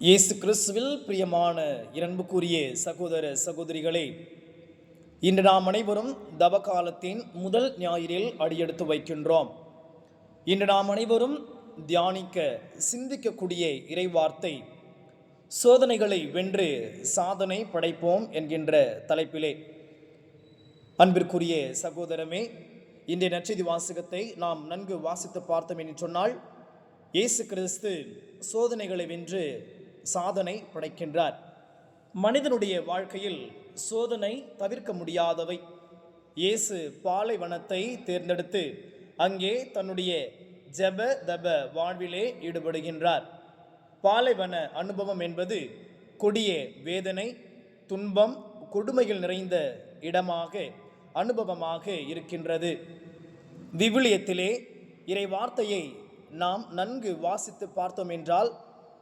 இயேசு கிறிஸ்துவில் பிரியமான இரன்புக்குரிய சகோதர சகோதரிகளே இன்று நாம் அனைவரும் தவகாலத்தின் முதல் ஞாயிறில் அடியெடுத்து வைக்கின்றோம். இன்று நாம் அனைவரும் தியானிக்க சிந்திக்கக்கூடிய இறைவார்த்தை சோதனைகளை வென்று சாதனை படைப்போம் என்கின்ற தலைப்பிலே. அன்பிற்குரிய சகோதரமே இன்றைய நற்செய்தி வாசகத்தை நாம் நன்கு வாசித்து பார்த்தோம் என்று சொன்னால் இயேசு கிறிஸ்து சோதனைகளை வென்று சாதனை படைக்கின்றார். மனிதனுடைய வாழ்க்கையில் சோதனை தவிர்க்க முடியாதவை. இயேசு பாலைவனத்தை தேர்ந்தெடுத்து அங்கே தன்னுடைய ஜப தப வாழ்விலே ஈடுபடுகின்றார். பாலைவன அனுபவம் என்பது கொடிய வேதனை துன்பம் கொடுமையில் நிறைந்த இடமாக அனுபவமாக இருக்கின்றது. விவிலியத்திலே இறை வார்த்தையை நாம் நன்கு வாசித்து பார்த்தோம் என்றால்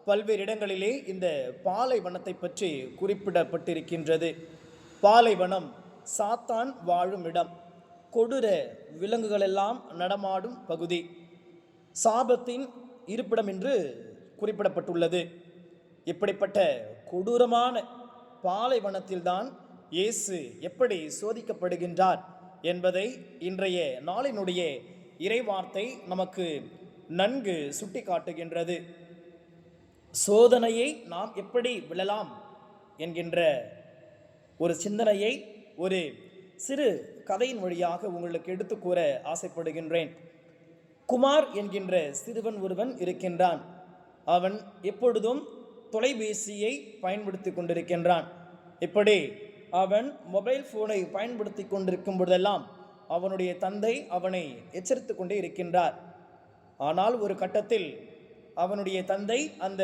பல்வேறு இடங்களிலே இந்த பாலைவனத்தை பற்றி குறிப்பிடப்பட்டிருக்கின்றது. பாலைவனம் சாத்தான் வாழும் இடம். கொடூர விலங்குகளெல்லாம் நடமாடும் பகுதி. சாபத்தின் இருப்பிடம் என்று குறிப்பிடப்பட்டுள்ளது. இப்படிப்பட்ட கொடூரமான பாலைவனத்தில்தான் இயேசு எப்படி சோதிக்கப்படுகின்றார் என்பதை இன்றைய நாளினுடைய இறைவார்த்தை நமக்கு நன்கு சுட்டிக்காட்டுகின்றது. சோதனையை நாம் எப்படி விழலாம் என்கின்ற ஒரு சிந்தனையை ஒரு சிறு கதையின் வழியாக உங்களுக்கு எடுத்து கூற ஆசைப்படுகின்றேன். குமார் என்கின்ற சிறுவன் ஒருவன் இருக்கின்றான். அவன் எப்பொழுதும் தொலைபேசியை பயன்படுத்தி கொண்டிருக்கின்றான். இப்படி அவன் மொபைல் ஃபோனை பயன்படுத்தி கொண்டிருக்கும் பொழுதெல்லாம் அவனுடைய தந்தை அவனை எச்சரித்து கொண்டே இருக்கின்றார். ஆனால் ஒரு கட்டத்தில் அவனுடைய தந்தை அந்த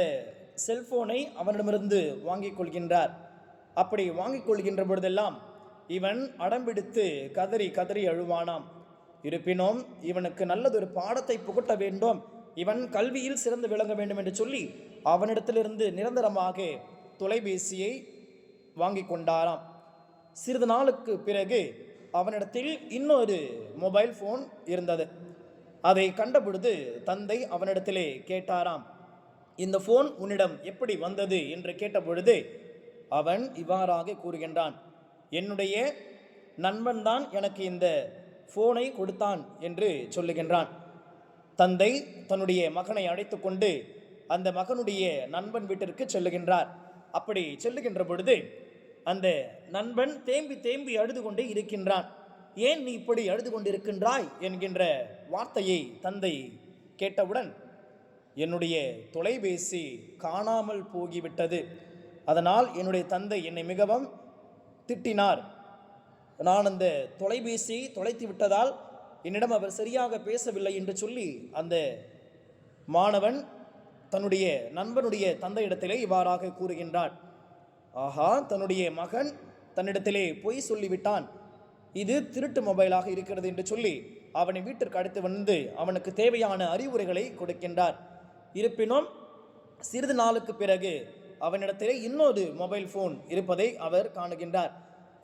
செல்போனை அவனிடமிருந்து வாங்கிக் கொள்கின்றார். அப்படி வாங்கிக் கொள்கின்ற பொழுதெல்லாம் இவன் அடம்பிடித்து கதறி கதறி அழுவானாம். இருப்பினும் இவனுக்கு நல்லதொரு பாடத்தை புகட்ட வேண்டும். இவன் கல்வியில் சிறந்து விளங்க வேண்டும் என்று சொல்லி அவனிடத்திலிருந்து நிரந்தரமாக தொலைபேசியை வாங்கி கொண்டாராம். சிறிது நாளுக்கு பிறகு அவனிடத்தில் இன்னொரு மொபைல் ஃபோன் இருந்தது. அதை கண்டபொழுது தந்தை அவனிடத்திலே கேட்டாராம் இந்த ஃபோன் உன்னிடம் எப்படி வந்தது? என்று கேட்டபொழுது அவன் இவ்வாறாக கூறுகின்றான் என்னுடைய நண்பன்தான் எனக்கு இந்த ஃபோனை கொடுத்தான் என்று சொல்லுகின்றான். தந்தை தன்னுடைய மகனை அழைத்து கொண்டு அந்த மகனுடைய நண்பன் வீட்டிற்கு செல்லுகின்றார். அப்படி செல்லுகின்ற பொழுது அந்த நண்பன் தேம்பி தேம்பி அழுது கொண்டே இருக்கின்றான். ஏன் நீ இப்படி அழுது கொண்டிருக்கின்றாய் என்கின்ற வார்த்தையை தந்தை கேட்டவுடன் என்னுடைய தொலைபேசி காணாமல் போகிவிட்டது. அதனால் என்னுடைய தந்தை என்னை மிகவும் திட்டினார். நான் அந்த தொலைபேசியை தொலைத்து விட்டதால் என்னிடம் அவர் சரியாக பேசவில்லை என்று சொல்லி அந்த மாணவன் தன்னுடைய நண்பனுடைய தந்தையிடத்திலே இவ்வாறாக கூறுகின்றான். ஆஹா தன்னுடைய மகன் தன்னிடத்திலே பொய் சொல்லிவிட்டான். இது திருட்டு மொபைலாக இருக்கிறது என்று சொல்லி அவனை வீட்டிற்கு அடுத்து வந்து அவனுக்கு தேவையான அறிவுரைகளை கொடுக்கின்றார். இருப்பினும் சிறிது நாளுக்கு பிறகு அவனிடத்திலே இன்னொரு மொபைல் ஃபோன் இருப்பதை அவர் காணுகின்றார்.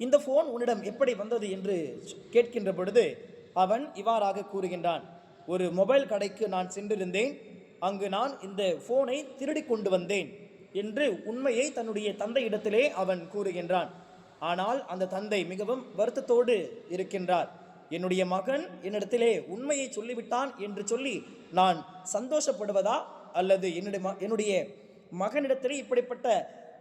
இந்த ஃபோன் உன்னிடம் எப்படி வந்தது என்று கேட்கின்ற பொழுது அவன் இவ்வாறாக கூறுகின்றான். ஒரு மொபைல் கடைக்கு நான் சென்றிருந்தேன். அங்கு நான் இந்த ஃபோனை திருடி கொண்டு வந்தேன் என்று உண்மையை தன்னுடைய தந்தையிடத்திலே அவன் கூறுகின்றான். ஆனால் அந்த தந்தை மிகவும் வருத்தத்தோடு இருக்கின்றார். என்னுடைய மகன் என்னிடத்திலே உண்மையை சொல்லிவிட்டான் என்று சொல்லி நான் சந்தோஷப்படுவதா? அல்லது என்னுடைய என்னுடைய மகனிடத்திலே இப்படிப்பட்ட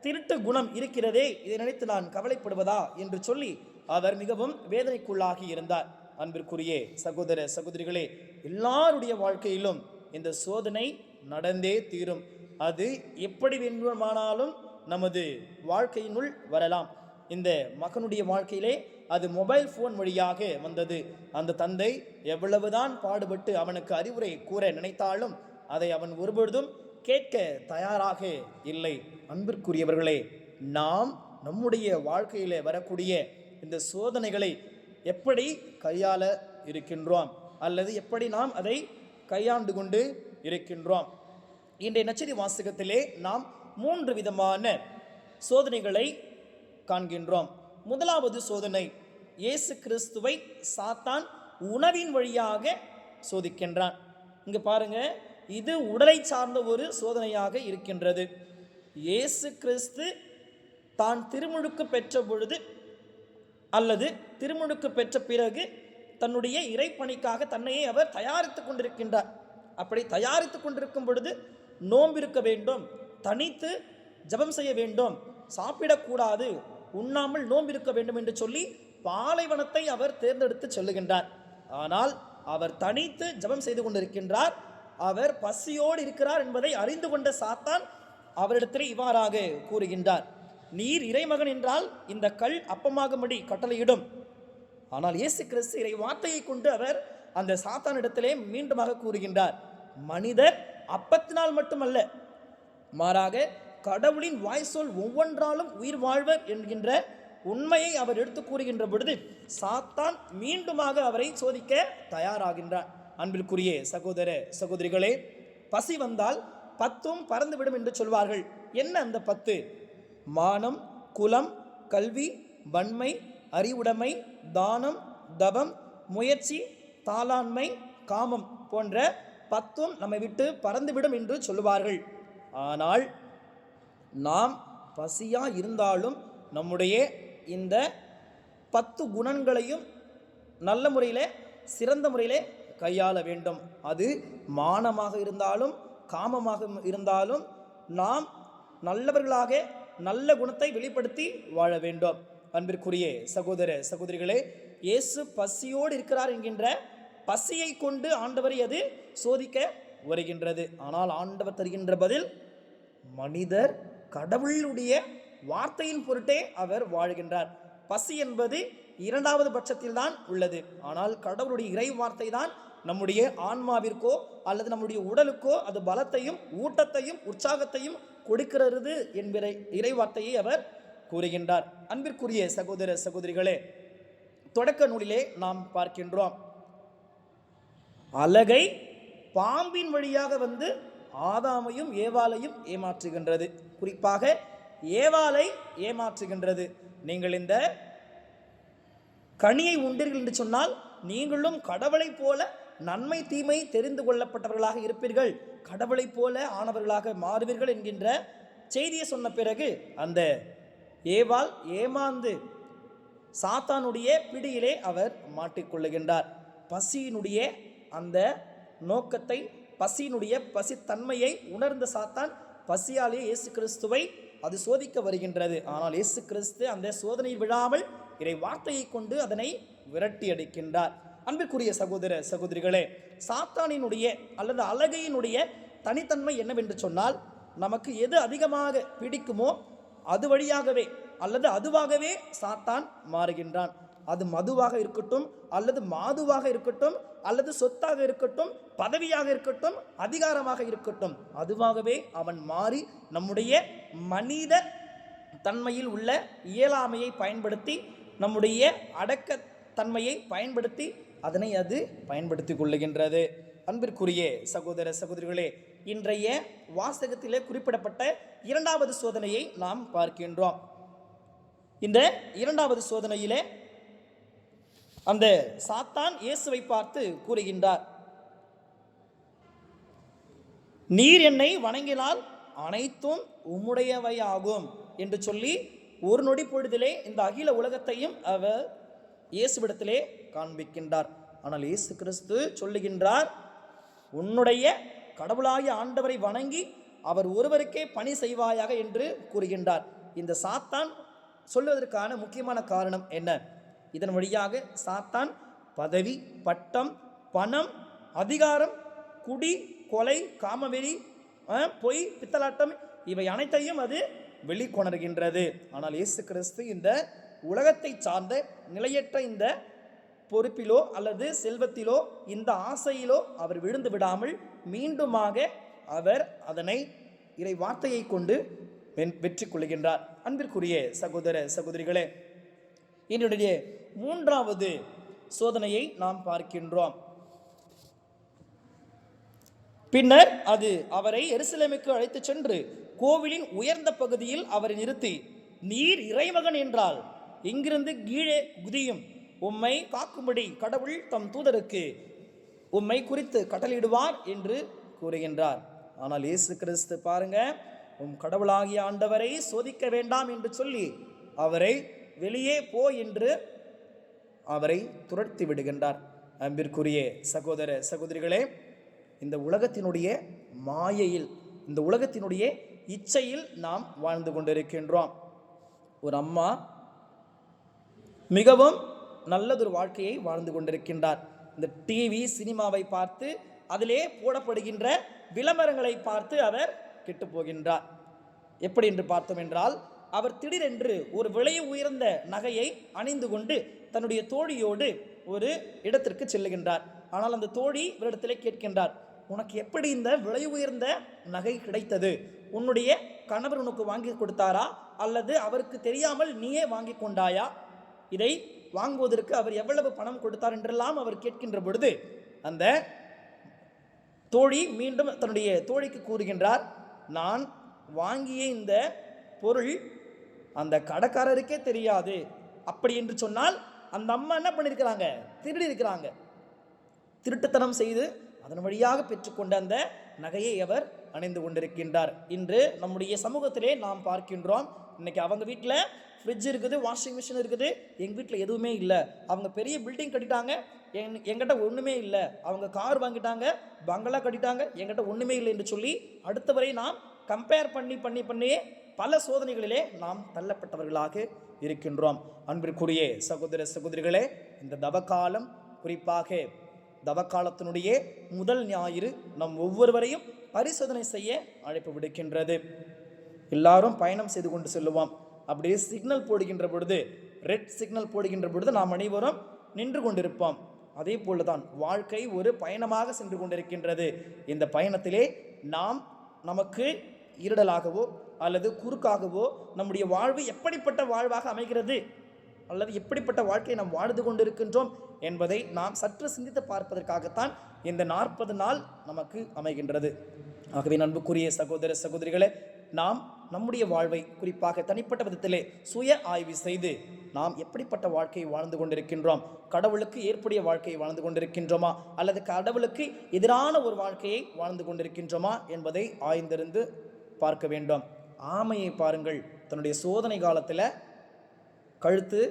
திருட்டு குணம் இருக்கிறதே? இதை நினைத்து நான் கவலைப்படுவதா? என்று சொல்லி அவர் மிகவும் வேதனைக்குள்ளாகி இருந்தார். அன்பிற்குரிய சகோதர சகோதரிகளே எல்லாருடைய வாழ்க்கையிலும் இந்த சோதனை நடந்தே தீரும். அது எப்படி வேண்டுமானாலும் நமது வாழ்க்கையினுள் வரலாம். இந்த மகனுடைய வாழ்க்கையிலே அது மொபைல் ஃபோன் வழியாக வந்தது. அந்த தந்தை எவ்வளவுதான் பாடுபட்டு அவனுக்கு அறிவுரை கூற நினைத்தாலும் அதை அவன் ஒருபொழுதும் கேட்க தயாராக இல்லை. அன்பிற்குரியவர்களே நாம் நம்முடைய வாழ்க்கையில் வரக்கூடிய இந்த சோதனைகளை எப்படி கையாள இருக்கின்றோம்? அல்லது எப்படி நாம் அதை கையாண்டு கொண்டு இருக்கின்றோம்? இன்றைய நச்சரி வாசகத்திலே நாம் மூன்று விதமான சோதனைகளை காண்கின்றோம். முதலாவது சோதனை இயேசு கிறிஸ்துவை சாத்தான் உணவின் வழியாக சோதிக்கின்றான். இங்கே பாருங்க இது உடலை சார்ந்த ஒரு சோதனையாக இருக்கின்றது. இயேசு கிறிஸ்து தான் திருமுழுக்கு பெற்ற பொழுது அல்லது திருமுழுக்கு பெற்ற பிறகு தன்னுடைய இறைப்பணிக்காக தன்னையே அவர் தயாரித்து கொண்டிருக்கின்றார். அப்படி தயாரித்து கொண்டிருக்கும் பொழுது நோம்பிருக்க வேண்டும் தனித்து ஜெபம் செய்ய வேண்டும் சாப்பிடக்கூடாது உண்ணாமல் நோம்பிருக்க வேண்டும் என்று சொல்லி பாலைவனத்தை அவர் தேர்ந்தெடுத்து செல்லுகின்றார். ஆனால் அவர் தனித்து ஜெபம் செய்து கொண்டிருக்கின்றார். அவர் பசியோடு இருக்கிறார் என்பதை அறிந்து கொண்ட சாத்தான் அவரிடத்தில் இவ்வாறாக கூறுகின்றார். நீர் இறைமகன் என்றால் இந்த கல் அப்பமாகும்படி கட்டளையிடும். ஆனால் இயேசு கிறிஸ்து இறை வார்த்தையை கொண்டு அவர் அந்த சாத்தானிடத்திலே மீண்டுமாக கூறுகின்றார். மனிதர் அப்பத்தினால் மட்டுமல்ல மாறாக கடவுளின் வாய் சொல் ஒவ்வொன்றாலும் உயிர் வாழ்வர் என்கின்ற உண்மையை அவர் எடுத்து கூறுகின்ற பொழுது சாத்தான் மீண்டுமாக அவரை சோதிக்க தயாராகின்றான். அன்பிற்குரிய சகோதர சகோதரிகளே பசி வந்தால் பத்தும் பறந்துவிடும் என்று சொல்வார்கள். என்ன அந்த பத்து? மானம் குலம் கல்வி வன்மை அறிவுடைமை தானம் தபம் முயற்சி தாளாண்மை காமம் போன்ற பத்தும் நம்மை விட்டு பறந்துவிடும் என்று சொல்லுவார்கள். ஆனால் நாம் பசியாக இருந்தாலும் நம்முடைய இந்த பத்து குணங்களையும் நல்ல முறையில் சிறந்த முறையில் கையாள வேண்டும். அது மானமாக இருந்தாலும் காமமாக இருந்தாலும் நாம் நல்லவர்களாக நல்ல குணத்தை வெளிப்படுத்தி வாழ வேண்டும். அன்பிற்குரிய சகோதர சகோதரிகளே இயேசு பசியோடு இருக்கிறார் என்கின்ற பசியை கொண்டு ஆண்டவரை அது சோதிக்க வருகின்றது. ஆனால் ஆண்டவர் தருகின்ற பதில் மனிதர் கடவுளுடைய வார்த்தையின் பொருட்டே அவர் வாழ்கின்றார். பசி என்பது இரண்டாவது பட்சத்தில் தான் உள்ளது. ஆனால் கடவுளுடைய இறை வார்த்தை தான் நம்முடைய ஆன்மாவிற்கோ அல்லது நம்முடைய உடலுக்கோ அது பலத்தையும் ஊட்டத்தையும் உற்சாகத்தையும் கொடுக்கிறது என்கிற இறை வார்த்தையை அவர் கூறுகின்றார். அன்பிற்குரிய சகோதர சகோதரிகளே தொடக்க நூலிலே நாம் பார்க்கின்றோம். அலகை பாம்பின் வழியாக வந்து ஆதாமையும் ஏவாலையும் ஏமாற்றுகின்றது. குறிப்பாக ஏவாலை ஏமாற்றுகின்றது. நீங்கள் இந்த கனியை உண்டீர்கள் என்று சொன்னால் நீங்களும் கடவுளைப் போல நன்மை தீமை தெரிந்து கொள்ளப்பட்டவர்களாக இருப்பீர்கள். கடவுளைப் போல ஆனவர்களாக மாறுவீர்கள் என்கின்ற செய்தியை சொன்ன பிறகு அந்த ஏவால் ஏமாந்து சாத்தானுடைய பிடியிலே அவர் மாட்டிக்கொள்ளுகின்றார். பசியினுடைய அந்த நோக்கத்தை பசியினுடைய பசித்தன்மையை உணர்ந்த சாத்தான் பசியாலே இயேசு கிறிஸ்துவை அது சோதிக்க வருகின்றது. ஆனால் இயேசு கிறிஸ்து அந்த சோதனை விழாமல் இறை வார்த்தையை கொண்டு அதனை விரட்டி அடிக்கின்றார். அன்பிற்குரிய சகோதர சகோதரிகளே சாத்தானினுடைய அல்லது அழகையினுடைய தனித்தன்மை என்னவென்று சொன்னால் நமக்கு எது அதிகமாக பிடிக்குமோ அது வழியாகவே அல்லது அதுவாகவே சாத்தான் மாறுகின்றான். அது மதுவாக இருக்கட்டும் அல்லது மாதுவாக இருக்கட்டும் அல்லது சொத்தாக இருக்கட்டும் பதவியாக இருக்கட்டும் அதிகாரமாக இருக்கட்டும் அதுவாகவே அவன் மாறி நம்முடைய மனித தன்மையில் உள்ள இயலாமையை பயன்படுத்தி நம்முடைய அடக்க தன்மையை பயன்படுத்தி அதனை அது பயன்படுத்தி கொள்ளுகின்றது. அன்பிற்குரிய சகோதர சகோதரிகளே இன்றைய வாசகத்திலே குறிப்பிடப்பட்ட இரண்டாவது சோதனையை நாம் பார்க்கின்றோம். இந்த இரண்டாவது சோதனையிலே அந்த சாத்தான் இயேசுவை பார்த்து கூறுகின்றார் நீர் என்னை வணங்கினால் அனைத்தும் உம்முடையவையாகும் என்று சொல்லி ஒரு நொடி பொழுதிலே இந்த அகில உலகத்தையும் அவர் இயேசுவிடத்திலே காண்பிக்கின்றார். ஆனால் இயேசு கிறிஸ்து சொல்லுகின்றார் உன்னுடைய கடவுளாகிய ஆண்டவரை வணங்கி அவர் ஒருவருக்கே பணி செய்வாயாக என்று கூறுகின்றார். இந்த சாத்தான் சொல்வதற்கான முக்கியமான காரணம் என்ன? இதன் வழியாக சாத்தான் பதவி பட்டம் பணம் அதிகாரம் குடி கொலை காமவெறி பொய் பித்தலாட்டம் இவை அனைத்தையும் அது வெளிக்கொணர்கின்றது. ஆனால் இயேசு கிறிஸ்து இந்த உலகத்தை சார்ந்த நிலையற்ற இந்த பொறுப்பிலோ அல்லது செல்வத்திலோ இந்த ஆசையிலோ அவர் விழுந்து விடாமல் மீண்டுமாக அவர் அதனை இறை வார்த்தையை கொண்டு வென்- வெற்றி கொள்கின்றார். அன்பிற்குரிய சகோதர சகோதரிகளே என்னுடைய மூன்றாவது சோதனையை நாம் பார்க்கின்றோம். பின்னர் அது அவரை எருசலேமுக்கு அழைத்துச் சென்று கோவிலின் உயர்ந்த பகுதியில் அவரை நிறுத்தி நீர் இறைமகன் என்றால் இங்கிருந்து கீழே குதியும். உம்மை காக்கும்படி கடவுள் தம் தூதருக்கு உம்மை குறித்து கட்டளையிடுவார் என்று கூறுகின்றார். ஆனால் இயேசு கிறிஸ்து பாருங்க உம் கடவுளாகிய ஆண்டவரை சோதிக்க வேண்டாம் என்று சொல்லி அவரை வெளியே போ என்று அவரை துரத்தி விடுகின்றார். அன்பிற்குரிய சகோதர சகோதரிகளே இந்த உலகத்தினுடைய மாயையில் இந்த உலகத்தினுடைய இச்சையில் நாம் வாழ்ந்து கொண்டிருக்கின்றோம். ஒரு அம்மா மிகவும் நல்லதொரு வாழ்க்கையை வாழ்ந்து கொண்டிருக்கின்றார். இந்த டிவி சினிமாவை பார்த்து அதிலே போடப்படுகின்ற விளம்பரங்களை பார்த்து அவர் கெட்டு போகின்றார். எப்படி என்று பார்த்தோம் என்றால் அவர் திடீரென்று ஒரு விலை உயர்ந்த நகையை அணிந்து கொண்டு தன்னுடைய தோழியோடு ஒரு இடத்திற்கு செல்லுகின்றார். ஆனால் அந்த தோழி இவரிடத்திலே கேட்கின்றார் உனக்கு எப்படி இந்த விலை உயர்ந்த நகை கிடைத்தது? உன்னுடைய கணவர் உனக்கு வாங்கி கொடுத்தாரா? அல்லது அவருக்கு தெரியாமல் நீயே வாங்கி கொண்டாயா? இதை வாங்குவதற்கு அவர் எவ்வளவு பணம் கொடுத்தார்? என்றெல்லாம் அவர் கேட்கின்ற பொழுது அந்த தோழி மீண்டும் தன்னுடைய தோழிக்கு கூறுகின்றார் நான் வாங்கிய இந்த பொருள் அந்த கடைக்காரருக்கே தெரியாது. அப்படி என்று சொன்னால் அந்த அம்மா என்ன பண்ணியிருக்கிறாங்க திருடி இருக்கிறாங்க. திருட்டுத்தனம் செய்து அதன் வழியாக பெற்றுக்கொண்ட அந்த நகையை அவர் அணிந்து கொண்டிருக்கின்றார். இன்று நம்முடைய சமூகத்திலே நாம் பார்க்கின்றோம் இன்னைக்கு அவங்க வீட்டில் ஃப்ரிட்ஜ் இருக்குது வாஷிங் மிஷின் இருக்குது. எங்கள் வீட்டில் எதுவுமே இல்லை. அவங்க பெரிய பில்டிங் கட்டிட்டாங்க என் எங்கிட்ட ஒன்றுமே இல்லை. அவங்க கார் வாங்கிட்டாங்க பங்களா கட்டிட்டாங்க எங்கிட்ட ஒன்றுமே இல்லை என்று சொல்லி அடுத்தவரை நாம் கம்பேர் பண்ணி பண்ணி பண்ணி பல சோதனைகளிலே நாம் தள்ளப்பட்டவர்களாக இருக்கின்றோம். அன்பிற்குரிய சகோதர சகோதரிகளே இந்த தவக்காலம் குறிப்பாக தவக்காலத்தினுடைய முதல் ஞாயிறு நம் ஒவ்வொருவரையும் பரிசோதனை செய்ய அழைப்பு விடுக்கின்றது. எல்லாரும் பயணம் செய்து கொண்டு செல்லுவோம். அப்படியே சிக்னல் போடுகின்ற பொழுது ரெட் சிக்னல் போடுகின்ற பொழுது நாம் அனைவரும் நின்று கொண்டிருப்போம். அதே போலதான் வாழ்க்கை ஒரு பயணமாக சென்று கொண்டிருக்கின்றது. இந்த பயணத்திலே நாம் நமக்கு இருடலாகவோ அல்லது குறுக்காகவோ நம்முடைய வாழ்வு எப்படிப்பட்ட வாழ்வாக அமைகிறது? அல்லது எப்படிப்பட்ட வாழ்க்கையை நாம் வாழ்ந்து கொண்டிருக்கின்றோம் என்பதை நாம் சற்று சிந்தித்து பார்ப்பதற்காகத்தான் இந்த நாற்பது நாள் நமக்கு அமைகின்றது. ஆகவே நண்புக்குரிய சகோதர சகோதரிகளே நாம் நம்முடைய வாழ்வை குறிப்பாக தனிப்பட்ட விதத்திலே சுய ஆய்வு செய்து நாம் எப்படிப்பட்ட வாழ்க்கையை வாழ்ந்து கொண்டிருக்கின்றோம்? கடவுளுக்கு ஏற்புடைய வாழ்க்கையை வாழ்ந்து கொண்டிருக்கின்றோமா? அல்லது கடவுளுக்கு எதிரான ஒரு வாழ்க்கையை வாழ்ந்து கொண்டிருக்கின்றோமா? என்பதை ஆய்ந்திருந்து பார்க்க வேண்டும். ஆமையை பாருங்கள். தன்னுடைய சோதனை காலத்தில் கழுத்து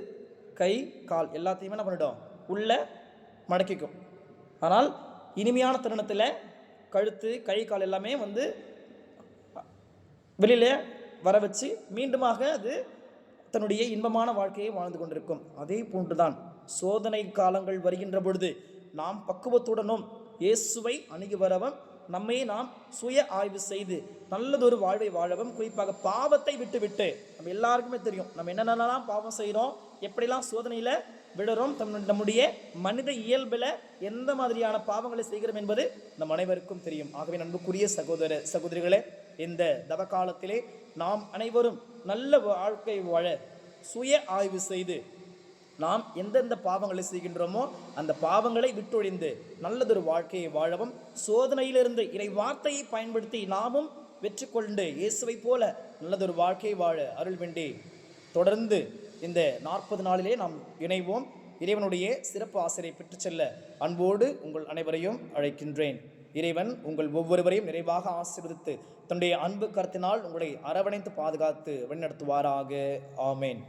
கை கால் எல்லாத்தையுமே என்ன பண்ணிடும்? உள்ள மடக்கிக்கும். ஆனால் இனிமையான தருணத்தில் கழுத்து கை கால் எல்லாமே வந்து வெளியில் வர வச்சு மீண்டுமாக அது தன்னுடைய இன்பமான வாழ்க்கையை வாழ்ந்து கொண்டிருக்கும். அதே போன்றுதான் சோதனை காலங்கள் வருகின்ற பொழுது நாம் பக்குவத்துடனும் இயேசுவை அணுகி வரவும் நம்மையே நாம் சுய ஆய்வு செய்து நல்லதொரு வாழ்வை வாழவும் குறிப்பாக பாவத்தை விட்டுவிட்டு. நம்ம எல்லாருக்குமே தெரியும். நம்ம என்னென்னலாம் பாவம் செய்கிறோம் எப்படிலாம் சோதனையில் விடுறோம் தம் நம்முடைய மனித இயல்பில் எந்த மாதிரியான பாவங்களை செய்கிறோம் என்பது நம் அனைவருக்கும் தெரியும். ஆகவே நண்புக்குரிய சகோதர சகோதரிகளே இந்த தவ காலத்திலே நாம் அனைவரும் நல்ல வாழ்க்கை வாழ சுய ஆய்வு செய்து நாம் எந்தெந்த பாவங்களை செய்கின்றோமோ அந்த பாவங்களை விட்டொழிந்து நல்லதொரு வாழ்க்கையை வாழவும் சோதனையிலிருந்து இறை வார்த்தையை பயன்படுத்தி நாமும் வெற்றி கொண்டு இயேசுவை போல நல்லதொரு வாழ்க்கையை வாழ அருள் வேண்டி தொடர்ந்து இந்த நாற்பது நாளிலே நாம் இணைவோம். இறைவனுடைய சிறப்பு ஆசிரியை பெற்றுச் செல்ல அன்போடு உங்கள் அனைவரையும் அழைக்கின்றேன். இறைவன் உங்கள் ஒவ்வொருவரையும் நிறைவாக ஆசீர்வதித்து தன்னுடைய அன்பு கருத்தினால் உங்களை அரவணைத்து பாதுகாத்து வழிநடத்துவாராக. ஆமேன்.